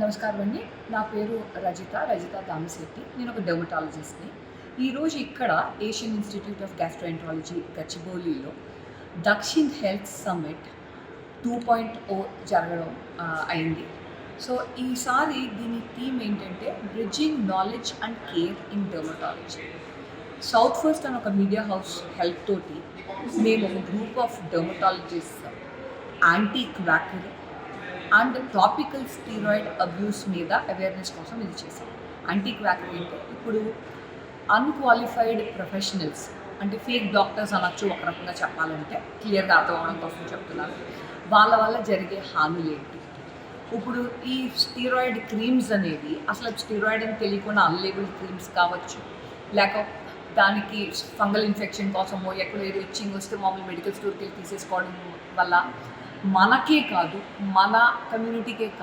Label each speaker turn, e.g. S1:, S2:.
S1: నమస్కారం అండి. నా పేరు రజిత రజిత దామశెట్టి నేను ఒక డెర్మటాలజిస్ట్ని ఈరోజు ఇక్కడ Asian institute of gastroenterology గచ్చిబౌలిలో Dakshin health summit two point O జరగడం అయింది. సో ఈసారి దీని థీమ్ ఏంటంటే bridging knowledge and care in dermatology south first అని ఒక మీడియా హౌస్ హెల్ప్ తోటి మేము ఒక group of dermatologist anti quackery and topical steroid abuse మీద అవేర్నెస్ కోసం ఇది చేశాం యాంటీ క్వాక్ అంటే ఇప్పుడు అన్క్వాలిఫైడ్ ప్రొఫెషనల్స్ అంటే ఫేక్ డాక్టర్స్ అనొచ్చు ఒక రకంగా చెప్పాలంటే క్లియర్గా అర్థం అవడం కోసం చెప్తున్నాను వాళ్ళ వల్ల జరిగే హానులు ఏంటి? ఇప్పుడు ఈ స్టీరాయిడ్ క్రీమ్స్ అనేవి అసలు స్టీరాయిడ్ అని తెలియకుండా అన్లేబుల్ క్రీమ్స్ కావచ్చు లేక దానికి ఫంగల్ ఇన్ఫెక్షన్ కోసమో ఎక్కడో ఏదో ఇచ్చింగ్ వస్తే మామూలు మెడికల్ స్టోర్కి వెళ్ళి తీసేసుకోవడం వల్ల మనకే కాదు మన కమ్యూనిటీకే కాదు.